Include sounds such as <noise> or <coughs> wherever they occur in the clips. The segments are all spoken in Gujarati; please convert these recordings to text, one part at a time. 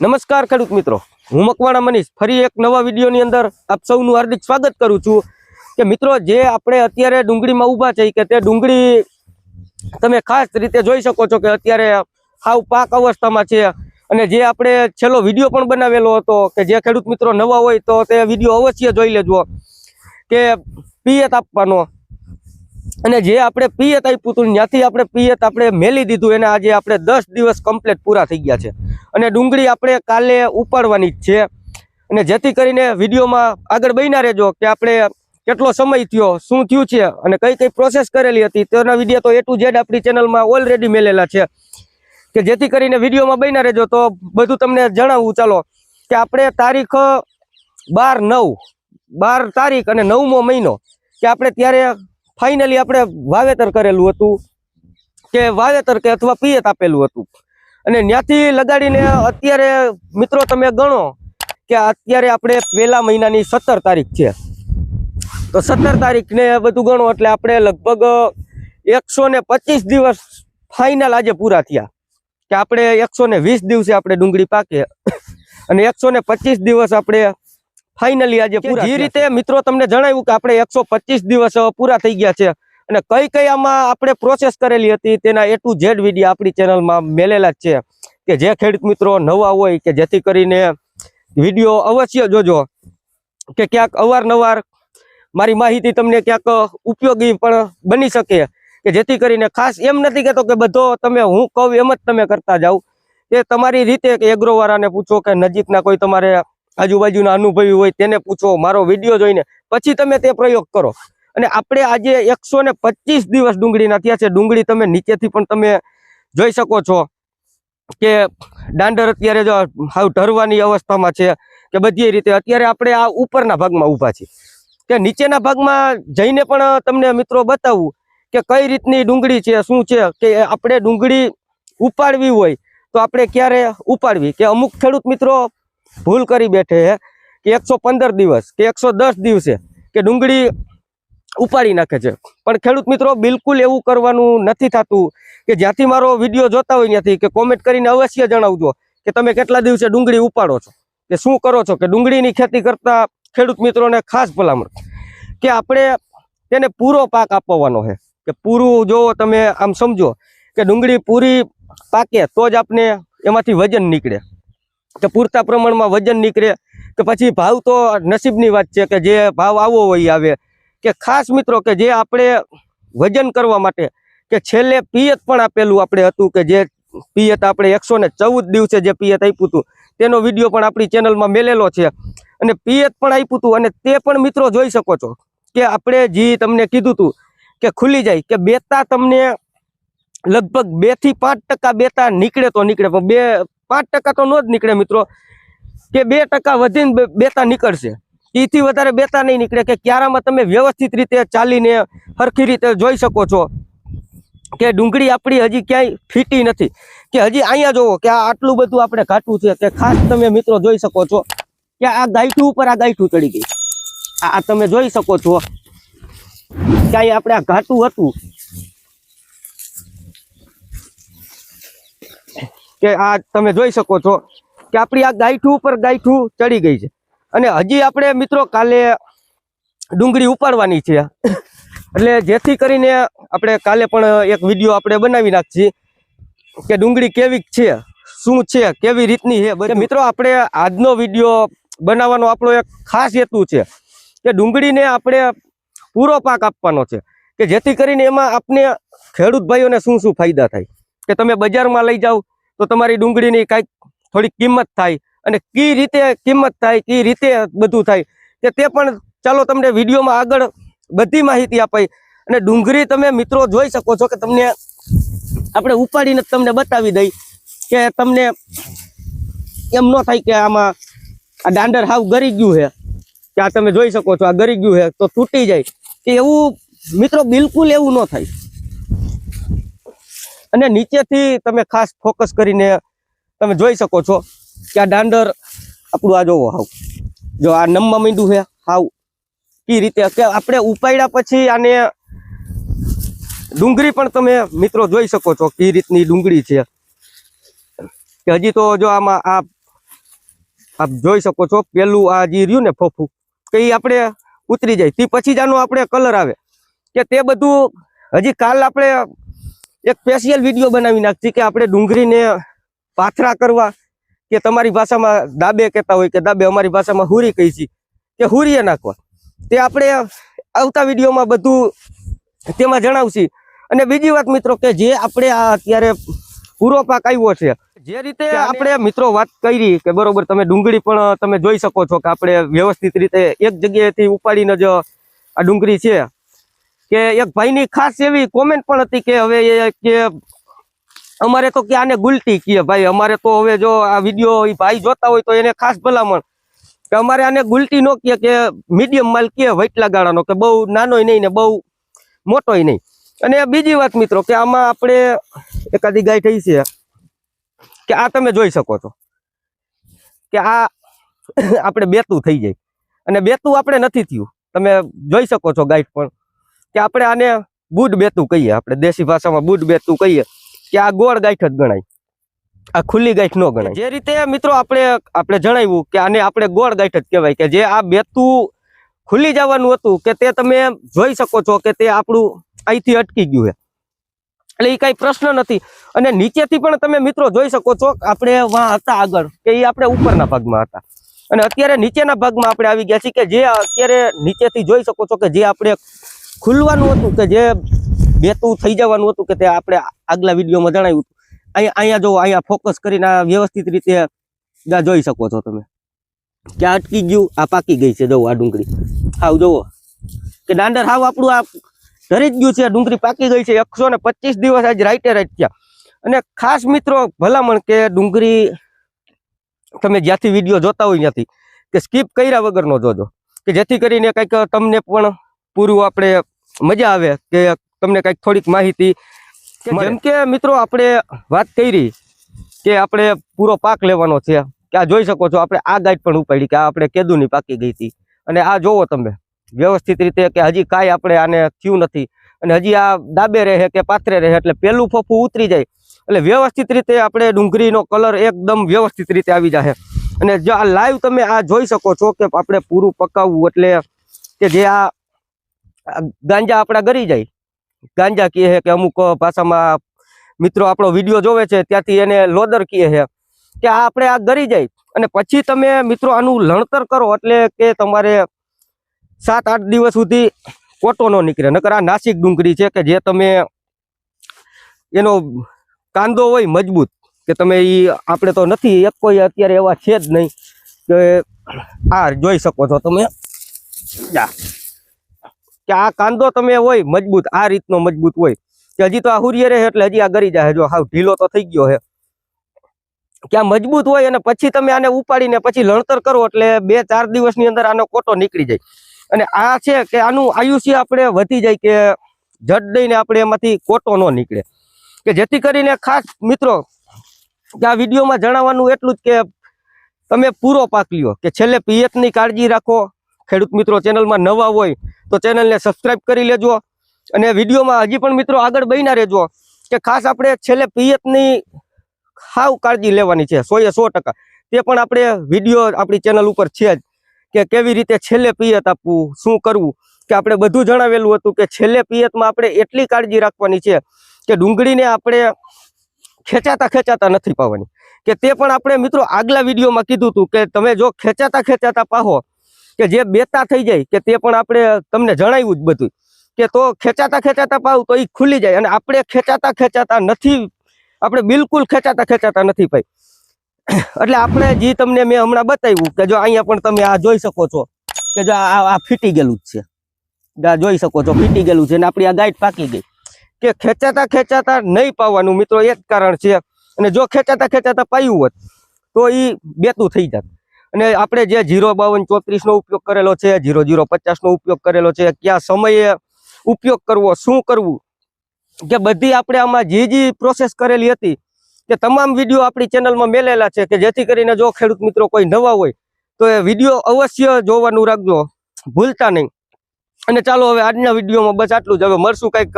નમસ્કાર ખેડૂત મિત્રો. હું મકવાણા મનીષ. ફરી એક નવા વિડીયોની અંદર આપ સૌનું હાર્દિક સ્વાગત કરું છું. કે મિત્રો, જે આપણે અત્યારે ડુંગળીમાં ઊભા છે કે તે ડુંગળી તમે ખાસ રીતે જોઈ શકો છો કે અત્યારે હાવ પાક અવસ્થામાં છે. અને જે આપણે છેલ્લો વીડિયો પણ બનાવેલો હતો કે જે ખેડૂત મિત્રો નવા હોય તો તે વીડિયો અવશ્ય જોઈ લેજો. કે પિયત આપવાનો. અને જે આપણે પીએ તાઈ પૂતળું ત્યાંથી આપણે પિયત આપણે મેલી દીધું, એને આજે આપણે દસ દિવસ કમ્પ્લીટ પૂરા થઈ ગયા છે. અને ડુંગળી આપણે કાલે ઉપાડવાની જ છે. અને જેથી કરીને વિડીયોમાં આગળ બન્યા રહેજો કે આપણે કેટલો સમય થયો, શું થયું છે, અને કઈ કઈ પ્રોસેસ કરેલી હતી, તેના વીડિયો તો એ ટુ ઝેડ આપણી ચેનલમાં ઓલરેડી મેલેલા છે. કે જેથી કરીને વિડીયોમાં બન્યા રહેજો તો બધું તમને જણાવવું ચાલો, કે આપણે તારીખ બાર નવ, બાર તારીખ અને નવમો મહિનો, કે આપણે ત્યારે ફાઇનલી આપણે વાવેતર કરેલું હતું કે વાવેતર કે અથવા પિયત આપેલું હતું. અને ત્યાંથી લગાડીને અત્યારે મિત્રો તમે ગણો કે અત્યારે આપણે પહેલા મહિનાની સત્તર તારીખ છે. તો સત્તર તારીખને બધું ગણો એટલે આપણે લગભગ એકસો દિવસ ફાઇનલ આજે પૂરા થયા. કે આપણે એકસો દિવસે આપણે ડુંગળી પાકે. અને એકસો દિવસ આપણે ફાઇનલી આજે પૂરા જે રીતે મિત્રો તમને જણાવ્યું કે આપણે એકસો દિવસ પૂરા થઈ ગયા છે અને કઈ કઈ આમાં આપણે પ્રોસેસ કરેલી હતી તેના એ ટુ ઝેડ વીડિયો આપણી ચેનલમાં મેલેલા જ છે. કે જે ખેડૂત મિત્રો નવા હોય કે જેથી કરીને વીડિયો અવશ્ય જોજો. કે ક્યાંક અવારનવાર મારી માહિતી તમને ક્યાંક ઉપયોગી પણ બની શકે. કે જેથી કરીને ખાસ એમ નથી કહેતો કે બધો તમે હું કહું એમ જ તમે કરતા જાઓ. કે તમારી રીતે કે એગ્રોવાળાને પૂછો કે નજીકના કોઈ તમારે આજુબાજુના અનુભવી હોય તેને પૂછો, મારો વીડિયો જોઈને. પછી તમે તે પ્રયોગ કરો. અને આપણે આજે એકસો દિવસ ડુંગળીના થયા છે. ડુંગળી તમે નીચેથી પણ તમે જોઈ શકો છો કે દાંડર અત્યારે જો હાવ ઢરવાની અવસ્થામાં છે કે બધી રીતે. અત્યારે આપણે આ ઉપરના ભાગમાં ઊભા છીએ. કે નીચેના ભાગમાં જઈને પણ તમને મિત્રો બતાવું કે કઈ રીતની ડુંગળી છે, શું છે? કે આપણે ડુંગળી ઉપાડવી હોય તો આપણે ક્યારે ઉપાડવી? કે અમુક ખેડૂત મિત્રો ભૂલ કરી બેઠે છે કે એકસો દિવસ કે એકસો દિવસે કે ડુંગળી ઉપાડી નાખે છે. પણ ખેડૂત મિત્રો, બિલકુલ એવું કરવાનું નથી થતું કે જ્યાંથી મારો વીડિયો જોતા હોય ત્યાંથી કે કોમેન્ટ કરીને અવશ્ય જણાવજો કે તમે કેટલા દિવસે ડુંગળી ઉપાડો છો? કે શું કરો છો? કે ડુંગળીની ખેતી કરતા ખેડૂત મિત્રોને ખાસ ભલામણ. કે આપણે તેને પૂરો પાક આપવાનો છે. કે પૂરું જો તમે આમ સમજો કે ડુંગળી પૂરી પાકે તો જ આપણે એમાંથી વજન નીકળે. કે પૂરતા પ્રમાણમાં વજન નીકળે. કે પછી ભાવ તો નસીબની વાત છે કે જે ભાવ આવો હોય આવે. કે ખાસ મિત્રો કે જે આપણે વજન કરવા માટે, કે છેલ્લે પિયત પણ આપેલું આપણે હતું કે જે પિયત આપણે એકસો ને ચૌદ દિવસે જે પિયત આપ્યું હતું, તેનો વીડિયો પણ આપણી ચેનલમાં મેલેલો છે. અને પિયત પણ આપ્યું હતું અને તે પણ મિત્રો જોઈ શકો છો કે આપણે જે તમને કીધું હતું કે ખુલી જાય, કે બેતા તમને લગભગ બેથી પાંચ ટકા બેતા નીકળે તો નીકળે, પણ બે પાંચ ટકા તો નો જ નીકળે મિત્રો. કે બે ટકા વધીને બેતા નીકળશે. એથી વધારે બેતા નહીં નીકળે કે ક્યારામાં તમે વ્યવસ્થિત રીતે ચાલીને સરખી રીતે જોઈ શકો છો. કે ડુંગળી આપણી હજી ક્યાંય ફીટી નથી. કે હજી અહીંયા જોવો કે આ આટલું બધું આપણે ઘાટું છે કે ખાસ તમે મિત્રો જોઈ શકો છો કે આ ગાયઠું ઉપર આ ગાયઠું ચડી ગઈ. આ તમે જોઈ શકો છો. ક્યાંય આપણે આ ઘાટું હતું. કે આ તમે જોઈ શકો છો કે આપણી આ ગાયઠું ઉપર ગાયઠું ચડી ગઈ છે. અને હજી આપણે મિત્રો કાલે ડુંગળી ઉપાડવાની છે. એટલે જેથી કરીને આપણે કાલે પણ એક વીડિયો આપણે બનાવી નાખીએ કે ડુંગળી કેવી છે, શું છે, કેવી રીતની છે. મિત્રો, આપણે આજનો વીડિયો બનાવવાનો આપણો એક ખાસ હેતુ છે કે ડુંગળીને આપણે પૂરો પાક આપવાનો છે. કે જેથી કરીને એમાં આપને ખેડૂત ભાઈઓને શું શું ફાયદા થાય. કે તમે બજારમાં લઈ જાઓ તો તમારી ડુંગળીની કાંઈક થોડી કિંમત થાય અને કઈ રીતે કિંમત થાય, કઈ રીતે બધું થાય કે તે પણ ચાલો તમને વિડીયોમાં આગળ બધી માહિતી અપાઈ. અને ડુંગળી તમે મિત્રો જોઈ શકો છો કે તમને આપણે ઉપાડીને તમને બતાવી દઈ કે તમને એમ ન થાય કે આમાં આ દાંડર હાવ ગરી ગયું છે. કે આ તમે જોઈ શકો છો, આ ગરી ગયું છે, તો તૂટી જાય. કે એવું મિત્રો બિલકુલ એવું ન થાય. અને નીચેથી તમે ખાસ ફોકસ કરીને તમે જોઈ શકો છો કે આ દાંડર આપણું આ જોવો હાવ. જો આ નમવા માંડ્યું છે હાવ. એ રીતે? કે આપણે ઉપાડ્યા પછી આને ડુંગળી પણ તમે મિત્રો જોઈ શકો છો કે રીતની ડુંગળી છે. કે હજી તો જો આમાં આ આપ જોઈ શકો છો પેલું આ જે રહ્યું ને ફોફું, કે એ આપણે ઉતરી જાય. તે પછી જ આનો આપણે કલર આવે. કે તે બધું હજી કાલ આપણે એક સ્પેશિયલ વીડિયો બનાવી નાખતી કે આપણે ડુંગળીને પાથરા કરવા કે તમારી ભાષામાં દાબે કહેતા હોય કે દાબે અમારી ભાષામાં હુરી કહી છે કે હુરીએ નાખવા. તે આપણે આવતા વિડીયોમાં બધું તેમાં જણાવશી. અને બીજી વાત મિત્રો કે જે આપણે આ અત્યારે પૂરો પાક આવ્યો છે જે રીતે આપણે મિત્રો વાત કરી કે બરોબર તમે ડુંગળી પણ તમે જોઈ શકો છો કે આપણે વ્યવસ્થિત રીતે એક જગ્યાએથી ઉપાડીને જ આ ડુંગળી છે. કે એક ભાઈની ખાસ એવી કોમેન્ટ પણ હતી કે હવે કે અમારે તો કે આને ગુલટી કીએ ભાઈ, અમારે તો હવે જો આ વીડિયો ભાઈ જોતા હોય તો એને ખાસ ભલામણ. કે અમારે આને ગુલટી નો કીએ કે મીડિયમ માલ કીએ વૈટલા ગાળાનો, કે બહુ નાનોય નહીં ને બહુ મોટોય નહીં. અને બીજી વાત મિત્રો, કે આમાં આપણે એકાદી ગાય થઈ છે, કે આ તમે જોઈ શકો છો. કે આ <coughs> આપણે બેતું થઈ જાય. અને બેતું આપણે નથી થયું. તમે જોઈ શકો છો ગાઈડ પણ. કે આપણે આને બુડ બેતું કહીએ આપણે દેશી ભાષામાં બુડ બેતું કહીએ કે આ ગોળ ગાંઠ જ ગણાય. આ ખુલ્લી ગાંઠ ન ગણાય. જે રીતે મિત્રો આપણે આપણે જણાવ્યું કે આને આપણે ગોળ ગાંઠ જ કહેવાય કે જે આ બેતું ખુલ્લી જવાનું હતું કે તે તમે જોઈ શકો છો કે તે આપણું અહીંથી અટકી ગયું છે. એટલે એ કઈ પ્રશ્ન નથી. અને નીચેથી પણ તમે મિત્રો જોઈ શકો છો આપણે વાં હતા આગળ કે એ આપણે ઉપરના ભાગમાં હતા. અને અત્યારે નીચેના ભાગમાં આપણે આવી ગયા છીએ કે જે અત્યારે નીચેથી જોઈ શકો છો કે જે આપણે ખુલવાનું હતું કે જે બેતું થઈ જવાનું હતું કે તે આપણે આગલા વિડીયોમાં જણાવ્યું હતું. અહીંયા અહીંયા જો અહીંયા ફોકસ કરીને આ વ્યવસ્થિત રીતે જોઈ શકો છો તમે. કે અટકી ગયું? આ પાકી ગઈ છે. જવું આ ડુંગળી. હાવ જુઓ. કે દાંડર હાવ આપણું આ ધરી જ ગયું છે. ડુંગળી પાકી ગઈ છે. એકસો ને પચીસ દિવસ આજ રાઈટે રાઈટ થયા. અને ખાસ મિત્રો, ભલામણ કે ડુંગળી તમે જ્યાંથી વીડિયો જોતા હોય ત્યાંથી, કે સ્કીપ કર્યા વગરનો જોજો. કે જેથી કરીને કંઈક તમને પણ પૂરું આપણે મજા આવે કે તમને કંઈક થોડીક માહિતી જેમ કે મિત્રો આપણે વાત કરી કે આપણે પૂરો પાક લેવાનો છે. કે આ જોઈ શકો છો આપણે આ ગાઈડ પણ ઉપાડી કે આ આપણે કેદુની પાકી ગઈ હતી. અને આ જોવો તમે વ્યવસ્થિત રીતે કે હજી કાંઈ આપણે આને થયું નથી. અને હજી આ દાબે રહે કે પાથરે રહે એટલે પહેલું ફોફું ઉતરી જાય. એટલે વ્યવસ્થિત રીતે આપણે ડુંગળીનો કલર એકદમ વ્યવસ્થિત રીતે આવી જાય અને જો આ લાઈવ તમે આ જોઈ શકો છો કે આપણે પૂરું પકાવવું એટલે કે જે આ ગાંજા આપણા ગરી જાય. ગાંજા કહે છે કે અમુક ભાષામાં મિત્રો આપણો વીડિયો જોવે છે, ત્યાંથી એને લોદર કહે છે કે આ આપણે આ ગરી જાય. અને પછી તમે મિત્રો આનું લણતર કરો એટલે કે તમારે સાત, આઠ દિવસ સુધી કોટો ન નીકળે. નકર આ નાસિક ડુંગળી છે કે જે તમે એનો કાંદો હોય મજબૂત, કે તમે એ આપણે તો નથી, એક કોઈ અત્યારે એવા છે જ નહીં કે આ જોઈ શકો છો તમે. જા. કે આ કાંદો તમે હોય, મજબૂત, આ રીતનો મજબૂત હોય. કે હજી તો આ હુરિયે રહે એટલે હજી આ ગરી જાય જો હાવ ઢીલો તો થઈ ગયો છે કે આ મજબૂત હોય અને પછી તમે આને ઉપાડીને પછી લણતર કરો એટલે બે ચાર દિવસની અંદર આનો કોટો નીકળી જાય. અને આ છે કે આનું આયુષ્ય આપણે વધી જાય કે જડ દઈને આપણે એમાંથી કોટો ન નીકળે. કે જેથી કરીને ખાસ મિત્રો આ વિડીયોમાં જણાવવાનું એટલું જ કે તમે પૂરો પાક લ્યો. કે છેલ્લે પિયતની કાળજી રાખો. ખેડૂત મિત્રો ચેનલમાં નવા હોય તો ચેનલને સબસ્ક્રાઇબ કરી લેજો અને વિડીયોમાં હજી પણ મિત્રો આગળ બન્યા રહેજો કે ખાસ આપણે છેલ્લે પિયતની ખાવ કાળજી લેવાની છે સો એ સો ટકા. તે પણ આપણે વીડિયો આપણી ચેનલ ઉપર છે જ કે કેવી રીતે છેલ્લે પિયત આપવું, શું કરવું, કે આપણે બધું જણાવેલું હતું કે છેલ્લે પિયતમાં આપણે એટલી કાળજી રાખવાની છે કે ડુંગળીને આપણે ખેંચાતા ખેંચાતા નથી પાવાની. કે તે પણ આપણે મિત્રો આગલા વિડીયોમાં કીધું હતું કે તમે જો ખેંચાતા ખેંચાતા પાહો કે જે બેતા થઈ જાય કે તે પણ આપણે તમને જણાવ્યું જ બધું. કે તો ખેંચાતા ખેંચાતા પાવ તો એ ખુલી જાય અને આપણે ખેંચાતા ખેંચાતા નથી, આપણે બિલકુલ ખેંચાતા ખેંચાતા નથી ભાઈ. એટલે આપણે જે તમને મેં હમણાં બતાવ્યું કે જો અહીંયા પણ તમે આ જોઈ શકો છો કે જો આ ફીટી ગયેલું જ છે. આ જોઈ શકો છો, ફીટી ગયેલું છે અને આપણી આ ગાઈડ પાકી ગઈ. કે ખેંચાતા ખેંચાતા નહીં પાવાનું મિત્રો, એ જ કારણ છે. અને જો ખેંચાતા ખેંચાતા પાયું હોત તો એ બેતું થઈ જાત. અને આપણે જે જીરો બાવન ચોત્રીસનો ઉપયોગ કરેલો છે, જીરો જીરો પચાસનો ઉપયોગ કરેલો છે, કયા સમયે ઉપયોગ કરવો, શું કરવું, કે બધી આપણે આમાં જે જે પ્રોસેસ કરેલી હતી, કે તમામ વીડિયો આપણી ચેનલમાં મેલેલા છે, કે જેથી કરીને જો ખેડૂત મિત્રો કોઈ નવા હોય, તો એ વીડિયો અવશ્ય જોવાનું રાખજો, ભૂલતા નહીં. અને ચાલો હવે આજના વિડીયોમાં બસ આટલું જ. હવે મળશું કંઈક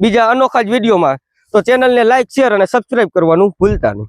બીજા અનોખા જ વિડીયોમાં. તો ચેનલને લાઇક શેર અને સબસ્ક્રાઇબ કરવાનું ભૂલતા નહીં.